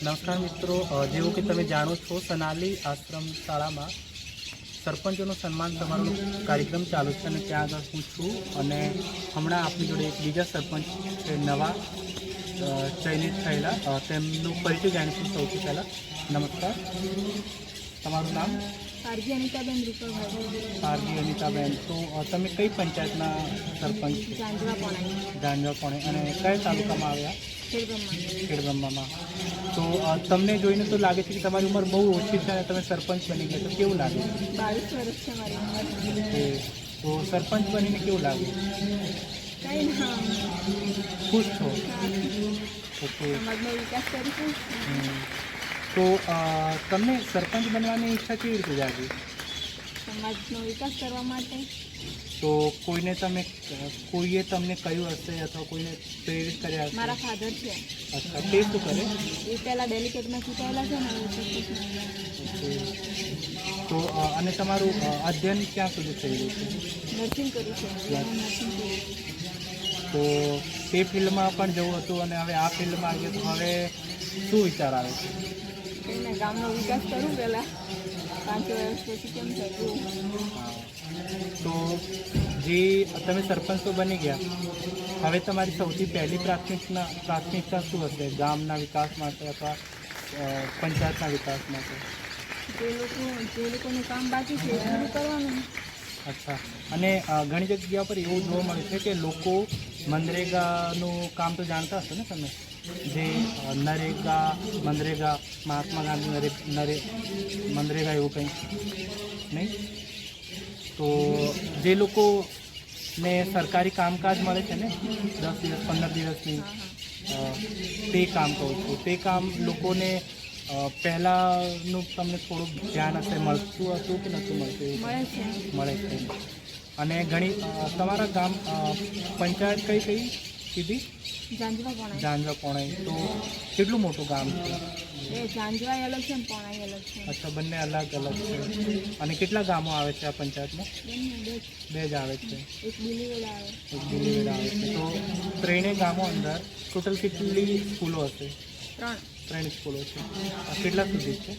નમસ્કાર મિત્રો જેવું કે તમે જાણો છો સનાલી આશ્રમ શાળામાં સરપંચોનું સન્માન સમારોહ કાર્યક્રમ ચાલુ છે અને ત્યાં આગળ હું છું અને હમણાં આપણી જોડે એક બીજા સરપંચ છે નવા ચયનિત થયેલા તેમનું પરિચય જાણીશું સૌથી પહેલાં. નમસ્કાર. તમારું નામ? RJ Anitaben RJ Anitaben. તો તમે કઈ પંચાયતના સરપંચ છો? ચાંદવા અને કયા તાલુકામાં આવ્યા? ખેડબ્રહ્મામાં. તો તમને જોઈને તો લાગે છે કે તમારી ઉંમર બહુ ઓછી છે અને તમે સરપંચ બની ગયા તો કેવું લાગે? બાવીસ વર્ષ છે મારી ઉંમર. તો સરપંચ બનીને કેવું લાગે? ખુશ છો? ઓકે. વિકાસ તો તમને સરપંચ બનવાની ઈચ્છા કેવી રીતે જાગી? સમાજનો વિકાસ કરવા માટે? તો કોઈને તમે કોઈએ તમને કહ્યું હશે અથવા કોઈને પ્રેરિત કર્યા હશે? મારા ફાધર છે. અચ્છા તે શું કરે? એ પહેલાં ડેલિકેટમાં ચૂંટાયેલા છે ને. તો અને તમારું અધ્યયન ક્યાં સુધી થયેલું છે? નર્સિંગ કર્યું છે. તો તે ફિલ્ડમાં પણ જવું હતું અને હવે આ ફિલ્ડમાં આવીએ તો હવે શું વિચાર આવે છે? એને ગામનો વિકાસ કરું પહેલાં. પાંચ વર્ષ પછી કેમ થયું તો જે તમે સરપંચ તો બની ગયા. હવે તમારી સૌથી પહેલી પ્રાથમિકતા પ્રાથમિકતા શું હશે? ગામના વિકાસ માટે અથવા પંચાયતના વિકાસ માટે? જે લોકો જે લોકોનું કામ બાકી છે એ કરવાનું. અચ્છા. અને ઘણી જગ્યા પર એવું જોવા મળે છે કે લોકો મનરેગાનું કામ તો જાણતા હશો ને તમે? જે નરેગા મનરેગા મહાત્મા ગાંધી નરે નરે મનરેગા એવું કંઈ નહીં. તો જે લોકોને સરકારી કામકાજ મળે છે ને દસ દિવસ પંદર દિવસની તે કામ કહું છું. તે કામ લોકોને પહેલાંનું તમને થોડુંક ધ્યાન હશે મળતું હતું કે નહોતું મળતું એવું મળે છે. અને ઘણી તમારા ગામ પંચાયત કઈ કઈ કીધી? જાંજવા પોણાઈ. તો કેટલું મોટું ગામ છે? અલગ છે પોણાઈ અલગ છે. અચ્છા બંને અલગ અલગ છે. અને કેટલા ગામો આવે છે આ પંચાયતમાં? બે જ. આવે છે. એક બિલીવેડ આવે. એક દિલ્હી આવે છે. તો ત્રણેય ગામો અંદર ટોટલ કેટલી સ્કૂલો હશે? ત્રણ. ત્રણ સ્કૂલો છે. કેટલા સુધી છે?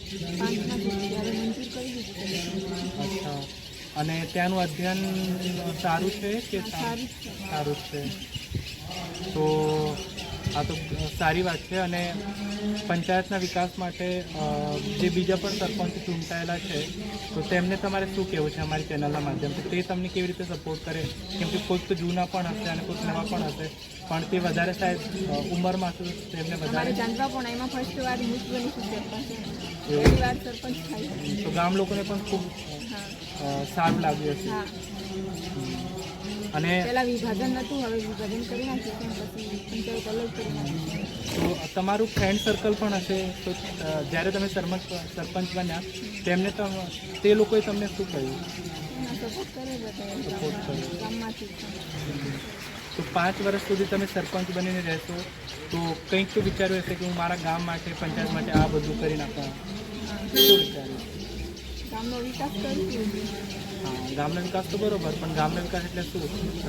અચ્છા. અને ત્યાંનું અધ્યયન સારું છે કે સારું છે? તો આ તો સારી વાત છે અને પંચાયતના વિકાસ માટે જે બીજા પણ સરપંચ ચૂંટાયેલા છે તો તેમને તમારે શું કહેવું છે અમારી ચેનલના માધ્યમથી? તે તમને કેવી રીતે સપોર્ટ કરે? કેમ કે કોઈક તો જૂના પણ હશે અને કોઈક નવા પણ હશે પણ તે વધારે સાહેબ ઉંમરમાં હશે તેમને વધારે ફર્સ્ટ વાર હું સરપંચ તો ગામ લોકોને પણ ખૂબ સારું લાગ્યું હશે. અને પહેલાં વિભાજન નહોતું હવે વિભાજન કરી નાખ્યું પછી પંચાયત અલગ કરી નાખી તો તમારું ફ્રેન્ડ સર્કલ પણ હશે તો જ્યારે તમે સરપંચ સરપંચ બન્યા તેમને તમ તે લોકોએ તમને શું કહ્યું. તો પાંચ વર્ષ સુધી તમે સરપંચ બનીને રહેશો તો કંઈક તો વિચાર્યું હશે કે હું મારા ગામ માટે પંચાયત માટે આ બધું કરી નાખવા. શું વિચાર્યું ગામનો વિકાસ કરીશું હા ગામનો વિકાસ તો બરોબર પણ ગામનો વિકાસ એટલે શું?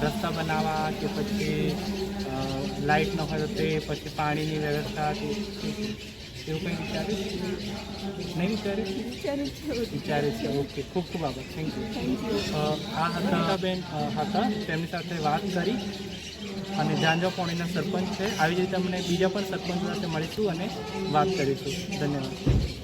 રસ્તા બનાવવા કે પછી લાઇટ ન હોય તો તે પછી પાણીની વ્યવસ્થા કે એવું કંઈ વિચાર્યું? નહીં વિચાર્યું? વિચાર્યું છે છે ઓકે. ખૂબ ખૂબ આભાર. થેન્ક યુ થેન્ક આ હતા બેન હતા. તેમની સાથે વાત કરી. અને જાંજવા પોણીના સરપંચ છે. આવી જ રીતે અમને બીજા પણ સરપંચ સાથે મળીશું અને વાત કરીશું. ધન્યવાદ.